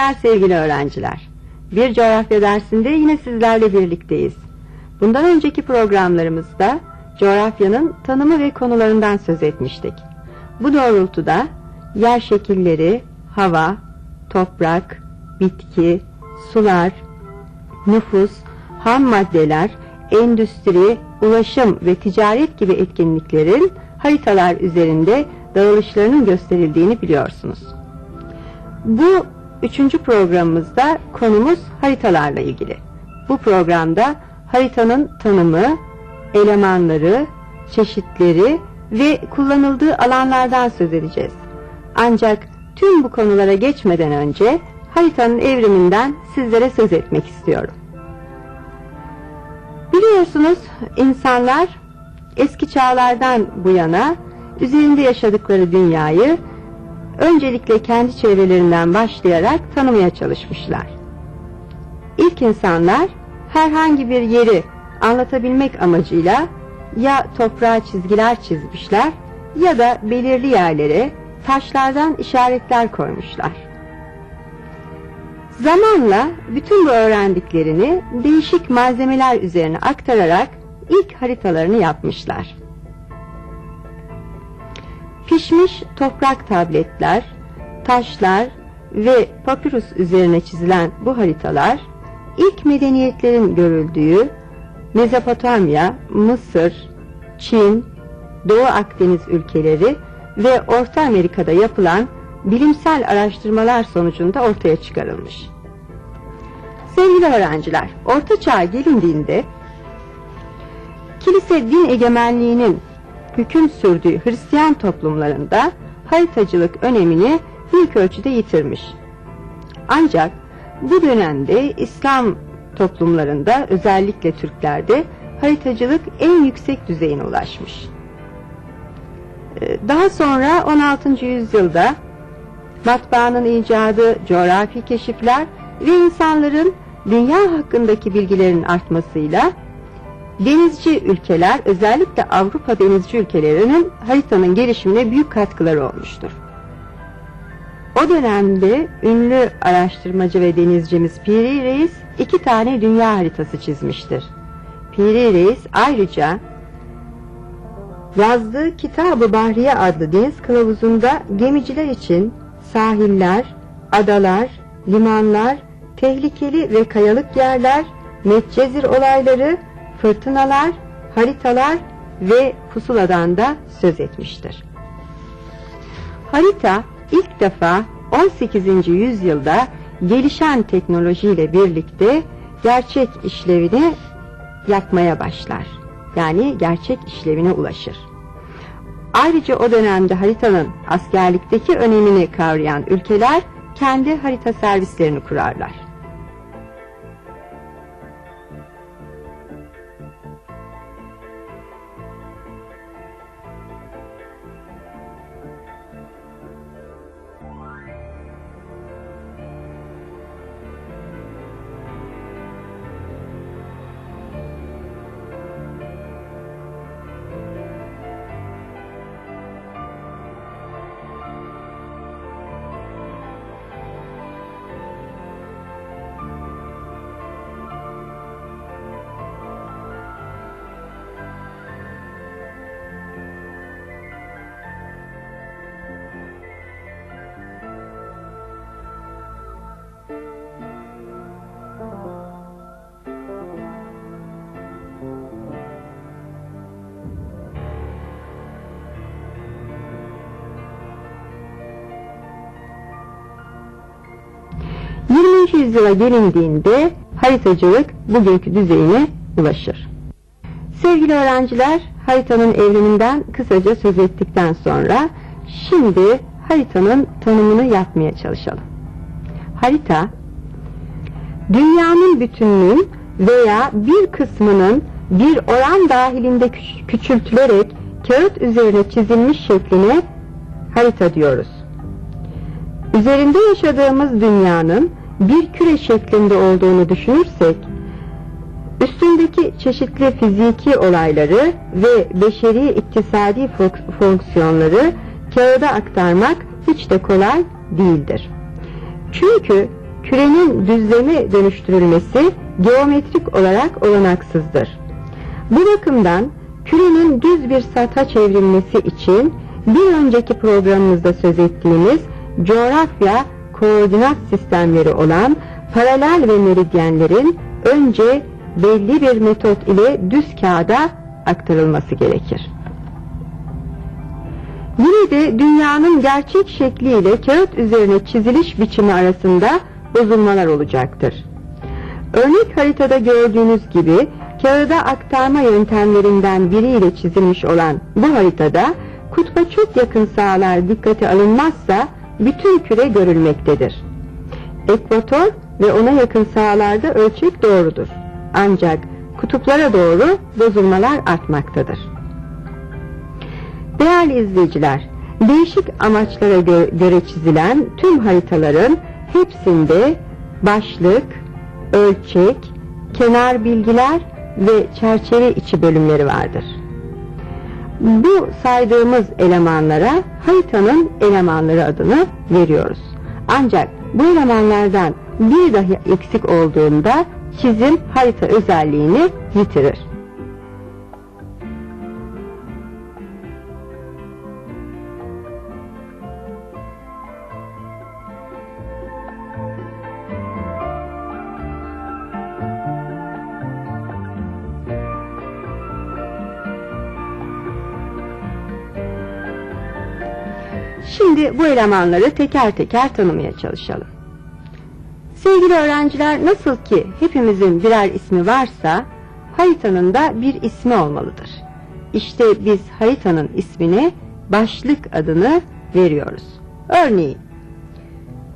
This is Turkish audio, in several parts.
günler sevgili öğrenciler. Bir coğrafya dersinde yine sizlerle birlikteyiz. Bundan önceki programlarımızda coğrafyanın tanımı ve konularından söz etmiştik. Bu doğrultuda yer şekilleri, hava, toprak, bitki, sular, nüfus, ham maddeler, endüstri, ulaşım ve ticaret gibi etkinliklerin haritalar üzerinde dağılışlarının gösterildiğini biliyorsunuz. Bu üçüncü programımızda konumuz haritalarla ilgili. Bu programda haritanın tanımı, elemanları, çeşitleri ve kullanıldığı alanlardan söz edeceğiz. Ancak tüm bu konulara geçmeden önce haritanın evriminden sizlere söz etmek istiyorum. Biliyorsunuz insanlar eski çağlardan bu yana üzerinde yaşadıkları dünyayı öncelikle kendi çevrelerinden başlayarak tanımaya çalışmışlar. İlk insanlar herhangi bir yeri anlatabilmek amacıyla ya toprağa çizgiler çizmişler ya da belirli yerlere taşlardan işaretler koymuşlar. Zamanla bütün bu öğrendiklerini değişik malzemeler üzerine aktararak ilk haritalarını yapmışlar. Pişmiş toprak tabletler, taşlar ve papyrus üzerine çizilen bu haritalar ilk medeniyetlerin görüldüğü Mezopotamya, Mısır, Çin, Doğu Akdeniz ülkeleri ve Orta Amerika'da yapılan bilimsel araştırmalar sonucunda ortaya çıkarılmış. Sevgili öğrenciler, Orta Çağ'a gelindiğinde kilise din egemenliğinin hüküm sürdüğü Hristiyan toplumlarında haritacılık önemini büyük ölçüde yitirmiş. Ancak bu dönemde İslam toplumlarında özellikle Türklerde haritacılık en yüksek düzeyine ulaşmış. Ee, Daha sonra 16. yüzyılda matbaanın icadı, coğrafi keşifler ve insanların dünya hakkındaki bilgilerin artmasıyla denizci ülkeler özellikle Avrupa denizci ülkelerinin haritanın gelişimine büyük katkıları olmuştur. O dönemde ünlü araştırmacı ve denizcimiz Piri Reis iki tane dünya haritası çizmiştir. Piri Reis ayrıca yazdığı Kitab-ı Bahriye adlı deniz kılavuzunda gemiciler için sahiller, adalar, limanlar, tehlikeli ve kayalık yerler, Medcezir olayları, fırtınalar, haritalar ve pusuladan da söz etmiştir. Harita ilk defa 18. yüzyılda gelişen teknolojiyle birlikte gerçek işlevini yapmaya başlar. Yani gerçek işlevine ulaşır. Ayrıca o dönemde haritanın askerlikteki önemini kavrayan ülkeler kendi harita servislerini kurarlar. ...20. yüzyıla gelindiğinde haritacılık bugünkü düzeyine ulaşır. Sevgili öğrenciler, haritanın evriminden kısaca söz ettikten sonra şimdi haritanın tanımını yapmaya çalışalım. Harita, dünyanın bütününün veya bir kısmının bir oran dahilinde küç- küçültülerek kağıt üzerine çizilmiş şekline harita diyoruz. Üzerinde yaşadığımız dünyanın bir küre şeklinde olduğunu düşünürsek, üstündeki çeşitli fiziki olayları ve beşeri iktisadi fonksiyonları kağıda aktarmak hiç de kolay değildir. Çünkü kürenin düzleme dönüştürülmesi geometrik olarak olanaksızdır. Bu bakımdan kürenin düz bir satha çevrilmesi için bir önceki programımızda söz ettiğimiz coğrafya koordinat sistemleri olan paralel ve meridyenlerin önce belli bir metot ile düz kağıda aktarılması gerekir. Yine de dünyanın gerçek şekliyle kağıt üzerine çiziliş biçimi arasında bozulmalar olacaktır. Örnek haritada gördüğünüz gibi kağıda aktarma yöntemlerinden biriyle çizilmiş olan bu haritada kutba çok yakın sahalar dikkate alınmazsa bütün küre görülmektedir. Ekvator ve ona yakın sahalarda ölçek doğrudur. Ancak kutuplara doğru bozulmalar artmaktadır. Değerli izleyiciler, değişik amaçlara gö- göre çizilen tüm haritaların hepsinde başlık, ölçek, kenar bilgiler ve çerçeve içi bölümleri vardır. Bu saydığımız elemanlara haritanın elemanları adını veriyoruz. Ancak bu elemanlardan bir dahi eksik olduğunda çizim harita özelliğini yitirir. Bu elemanları teker teker tanımaya çalışalım. Sevgili öğrenciler nasıl ki hepimizin birer ismi varsa haritanın da bir ismi olmalıdır. İşte biz haritanın ismine başlık adını veriyoruz. Örneğin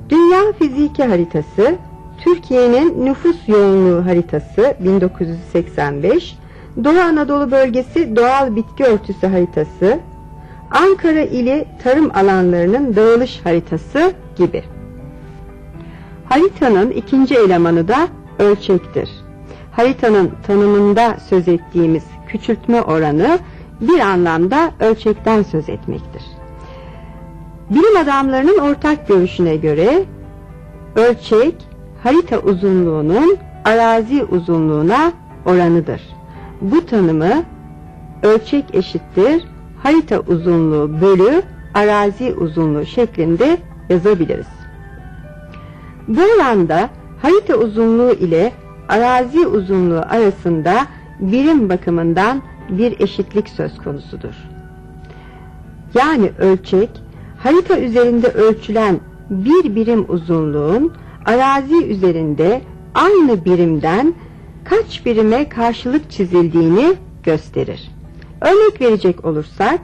Dünya Fiziki Haritası, Türkiye'nin nüfus yoğunluğu haritası 1985, Doğu Anadolu Bölgesi Doğal Bitki Örtüsü haritası, Ankara ili tarım alanlarının dağılış haritası gibi. Haritanın ikinci elemanı da ölçektir. Haritanın tanımında söz ettiğimiz küçültme oranı bir anlamda ölçekten söz etmektir. Bilim adamlarının ortak görüşüne göre ölçek harita uzunluğunun arazi uzunluğuna oranıdır. Bu tanımı ölçek eşittir harita uzunluğu bölü arazi uzunluğu şeklinde yazabiliriz. Bu oranda harita uzunluğu ile arazi uzunluğu arasında birim bakımından bir eşitlik söz konusudur. Yani ölçek harita üzerinde ölçülen bir birim uzunluğun arazi üzerinde aynı birimden kaç birime karşılık çizildiğini gösterir. Örnek verecek olursak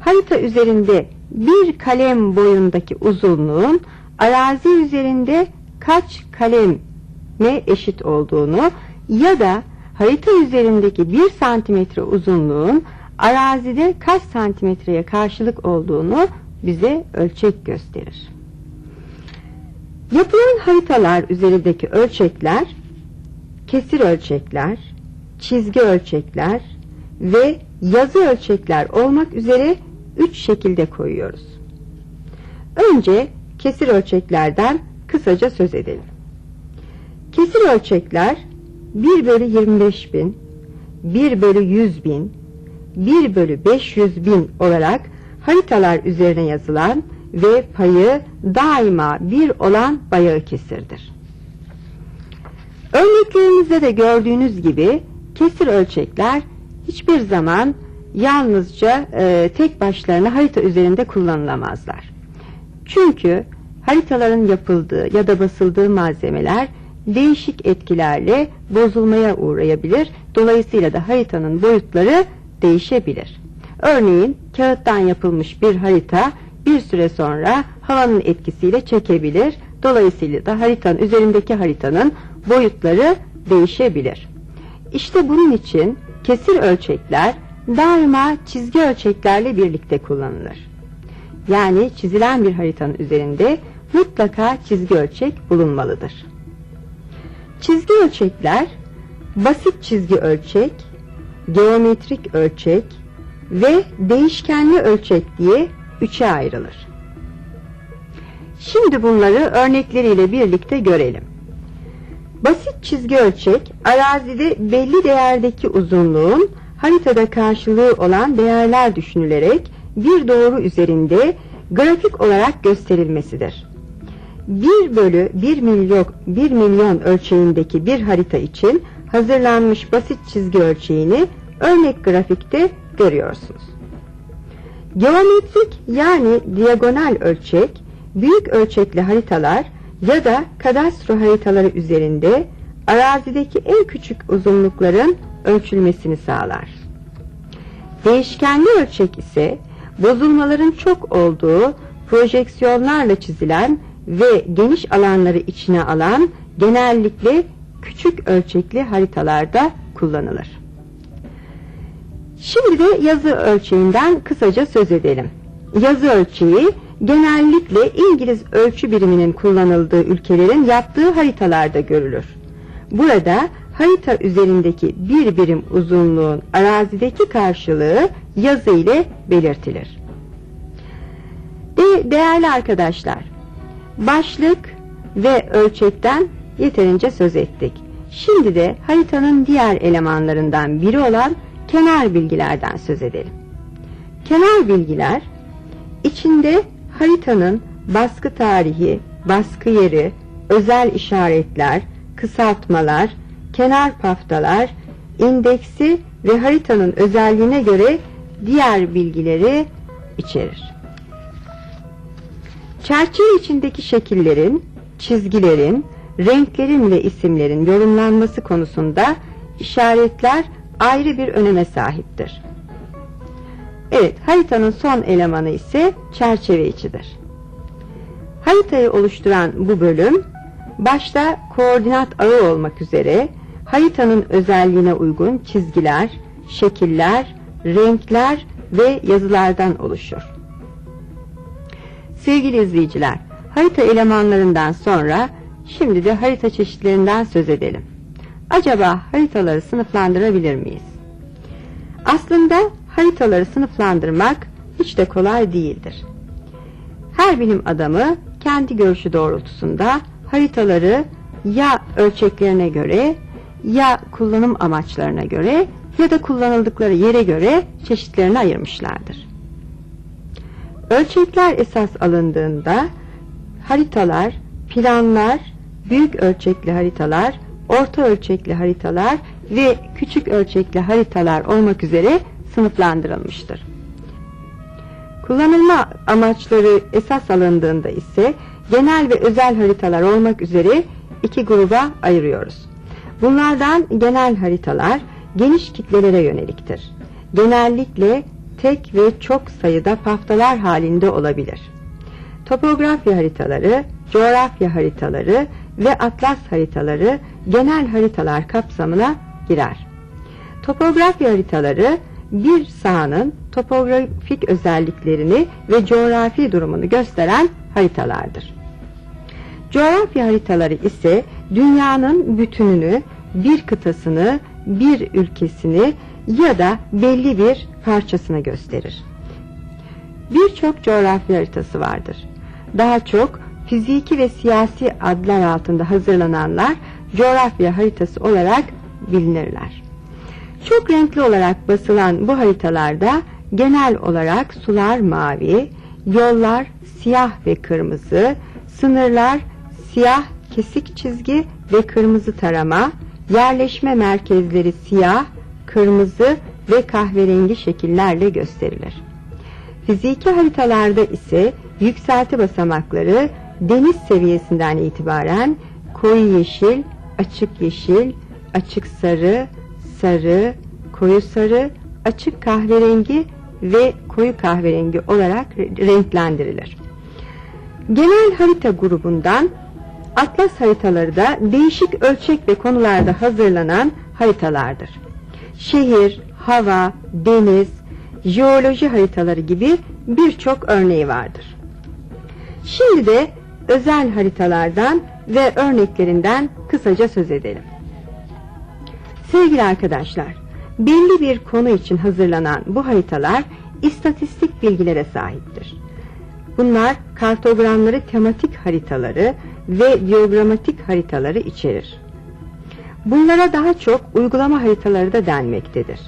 harita üzerinde bir kalem boyundaki uzunluğun arazi üzerinde kaç kaleme eşit olduğunu ya da harita üzerindeki bir santimetre uzunluğun arazide kaç santimetreye karşılık olduğunu bize ölçek gösterir. Yapılan haritalar üzerindeki ölçekler kesir ölçekler, çizgi ölçekler ve yazı ölçekler olmak üzere üç şekilde koyuyoruz. Önce kesir ölçeklerden kısaca söz edelim. Kesir ölçekler 1 bölü 25 bin, 1 bölü 100 bin, 1 bölü 500 bin olarak haritalar üzerine yazılan ve payı daima bir olan bayağı kesirdir. Örneklerimizde de gördüğünüz gibi kesir ölçekler hiçbir zaman yalnızca e, tek başlarına harita üzerinde kullanılamazlar. Çünkü haritaların yapıldığı ya da basıldığı malzemeler değişik etkilerle bozulmaya uğrayabilir. Dolayısıyla da haritanın boyutları değişebilir. Örneğin kağıttan yapılmış bir harita bir süre sonra havanın etkisiyle çekebilir. Dolayısıyla da haritanın üzerindeki haritanın boyutları değişebilir. İşte bunun için kesir ölçekler daima çizgi ölçeklerle birlikte kullanılır. Yani çizilen bir haritanın üzerinde mutlaka çizgi ölçek bulunmalıdır. Çizgi ölçekler basit çizgi ölçek, geometrik ölçek ve değişkenli ölçek diye üçe ayrılır. Şimdi bunları örnekleriyle birlikte görelim. Basit çizgi ölçek, arazide belli değerdeki uzunluğun haritada karşılığı olan değerler düşünülerek bir doğru üzerinde grafik olarak gösterilmesidir. 1 bölü 1 milyon, 1 milyon ölçeğindeki bir harita için hazırlanmış basit çizgi ölçeğini örnek grafikte görüyorsunuz. Geometrik yani diagonal ölçek, büyük ölçekli haritalar ya da kadastro haritaları üzerinde arazideki en küçük uzunlukların ölçülmesini sağlar. Değişkenli ölçek ise bozulmaların çok olduğu projeksiyonlarla çizilen ve geniş alanları içine alan genellikle küçük ölçekli haritalarda kullanılır. Şimdi de yazı ölçeğinden kısaca söz edelim. Yazı ölçeği genellikle İngiliz ölçü biriminin kullanıldığı ülkelerin yaptığı haritalarda görülür. Burada harita üzerindeki bir birim uzunluğun arazideki karşılığı yazı ile belirtilir. De değerli arkadaşlar, başlık ve ölçekten yeterince söz ettik. Şimdi de haritanın diğer elemanlarından biri olan kenar bilgilerden söz edelim. Kenar bilgiler içinde haritanın baskı tarihi, baskı yeri, özel işaretler, kısaltmalar, kenar paftalar, indeksi ve haritanın özelliğine göre diğer bilgileri içerir. Çerçeve içindeki şekillerin, çizgilerin, renklerin ve isimlerin yorumlanması konusunda işaretler ayrı bir öneme sahiptir. Evet, haritanın son elemanı ise çerçeve içidir. Haritayı oluşturan bu bölüm, başta koordinat ağı olmak üzere haritanın özelliğine uygun çizgiler, şekiller, renkler ve yazılardan oluşur. Sevgili izleyiciler, harita elemanlarından sonra şimdi de harita çeşitlerinden söz edelim. Acaba haritaları sınıflandırabilir miyiz? Aslında haritaları sınıflandırmak hiç de kolay değildir. Her bilim adamı kendi görüşü doğrultusunda haritaları ya ölçeklerine göre ya kullanım amaçlarına göre ya da kullanıldıkları yere göre çeşitlerini ayırmışlardır. Ölçekler esas alındığında haritalar, planlar, büyük ölçekli haritalar, orta ölçekli haritalar ve küçük ölçekli haritalar olmak üzere sınıflandırılmıştır. Kullanılma amaçları esas alındığında ise genel ve özel haritalar olmak üzere iki gruba ayırıyoruz. Bunlardan genel haritalar geniş kitlelere yöneliktir. Genellikle tek ve çok sayıda paftalar halinde olabilir. Topografya haritaları, coğrafya haritaları ve atlas haritaları genel haritalar kapsamına girer. Topografya haritaları bir sahanın topografik özelliklerini ve coğrafi durumunu gösteren haritalardır. Coğrafya haritaları ise dünyanın bütününü, bir kıtasını, bir ülkesini ya da belli bir parçasını gösterir. Birçok coğrafya haritası vardır. Daha çok fiziki ve siyasi adlar altında hazırlananlar coğrafya haritası olarak bilinirler. Çok renkli olarak basılan bu haritalarda genel olarak sular mavi, yollar siyah ve kırmızı, sınırlar siyah kesik çizgi ve kırmızı tarama, yerleşme merkezleri siyah, kırmızı ve kahverengi şekillerle gösterilir. Fiziki haritalarda ise yükselti basamakları deniz seviyesinden itibaren koyu yeşil, açık yeşil, açık sarı, sarı, koyu sarı, açık kahverengi ve koyu kahverengi olarak renklendirilir. Genel harita grubundan atlas haritaları da değişik ölçek ve konularda hazırlanan haritalardır. Şehir, hava, deniz, jeoloji haritaları gibi birçok örneği vardır. Şimdi de özel haritalardan ve örneklerinden kısaca söz edelim. Sevgili arkadaşlar, belli bir konu için hazırlanan bu haritalar istatistik bilgilere sahiptir. Bunlar kartogramları tematik haritaları ve diyogramatik haritaları içerir. Bunlara daha çok uygulama haritaları da denmektedir.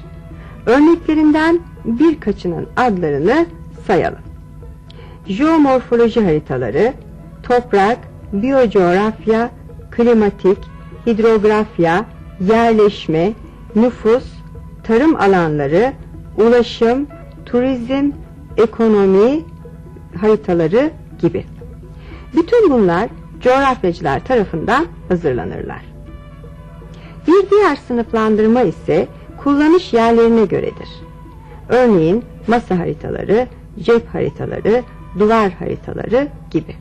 Örneklerinden birkaçının adlarını sayalım. Jeomorfoloji haritaları, toprak, biyocoğrafya, klimatik, hidrografya, yerleşme, nüfus, tarım alanları, ulaşım, turizm, ekonomi haritaları gibi. Bütün bunlar coğrafyacılar tarafından hazırlanırlar. Bir diğer sınıflandırma ise kullanış yerlerine göredir. Örneğin masa haritaları, cep haritaları, duvar haritaları gibi.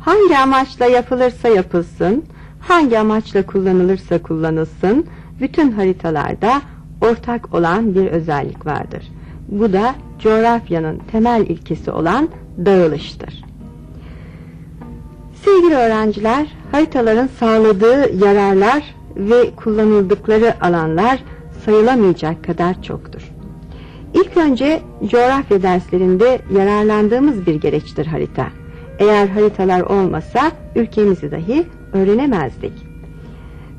Hangi amaçla yapılırsa yapılsın, hangi amaçla kullanılırsa kullanılsın, bütün haritalarda ortak olan bir özellik vardır. Bu da coğrafyanın temel ilkesi olan dağılıştır. Sevgili öğrenciler, haritaların sağladığı yararlar ve kullanıldıkları alanlar sayılamayacak kadar çoktur. İlk önce coğrafya derslerinde yararlandığımız bir gereçtir harita. Eğer haritalar olmasa ülkemizi dahi öğrenemezdik.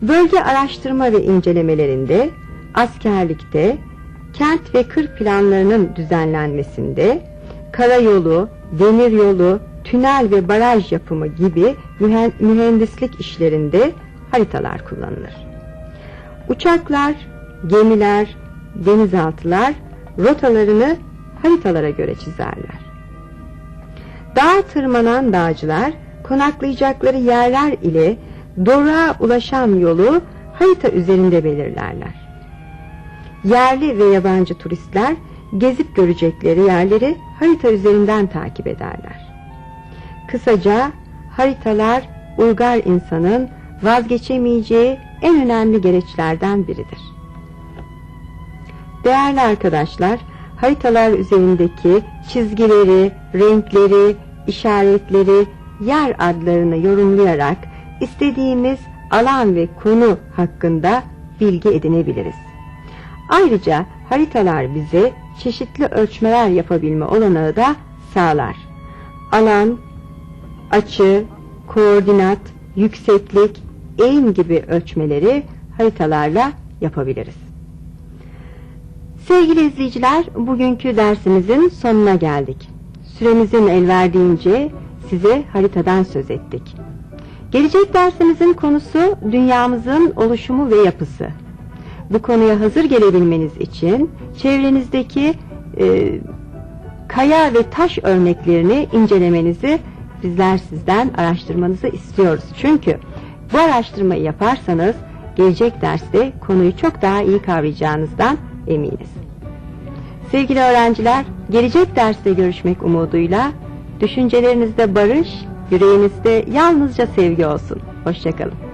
Bölge araştırma ve incelemelerinde, askerlikte, kent ve kır planlarının düzenlenmesinde, karayolu, demiryolu, tünel ve baraj yapımı gibi mühen- mühendislik işlerinde haritalar kullanılır. Uçaklar, gemiler, denizaltılar rotalarını haritalara göre çizerler. Dağa tırmanan dağcılar konaklayacakları yerler ile doruğa ulaşan yolu harita üzerinde belirlerler. Yerli ve yabancı turistler gezip görecekleri yerleri harita üzerinden takip ederler. Kısaca haritalar uygar insanın vazgeçemeyeceği en önemli gereçlerden biridir. Değerli arkadaşlar, haritalar üzerindeki çizgileri, renkleri, işaretleri, yer adlarını yorumlayarak istediğimiz alan ve konu hakkında bilgi edinebiliriz. Ayrıca haritalar bize çeşitli ölçmeler yapabilme olanağı da sağlar. Alan, açı, koordinat, yükseklik, eğim gibi ölçmeleri haritalarla yapabiliriz. Sevgili izleyiciler, bugünkü dersimizin sonuna geldik. Süremizin el verdiğince size haritadan söz ettik. Gelecek dersimizin konusu dünyamızın oluşumu ve yapısı. Bu konuya hazır gelebilmeniz için çevrenizdeki e, kaya ve taş örneklerini incelemenizi bizler sizden araştırmanızı istiyoruz. Çünkü bu araştırmayı yaparsanız gelecek derste konuyu çok daha iyi kavrayacağınızdan eminiz. Sevgili öğrenciler, gelecek derste görüşmek umuduyla düşüncelerinizde barış, yüreğinizde yalnızca sevgi olsun. Hoşçakalın.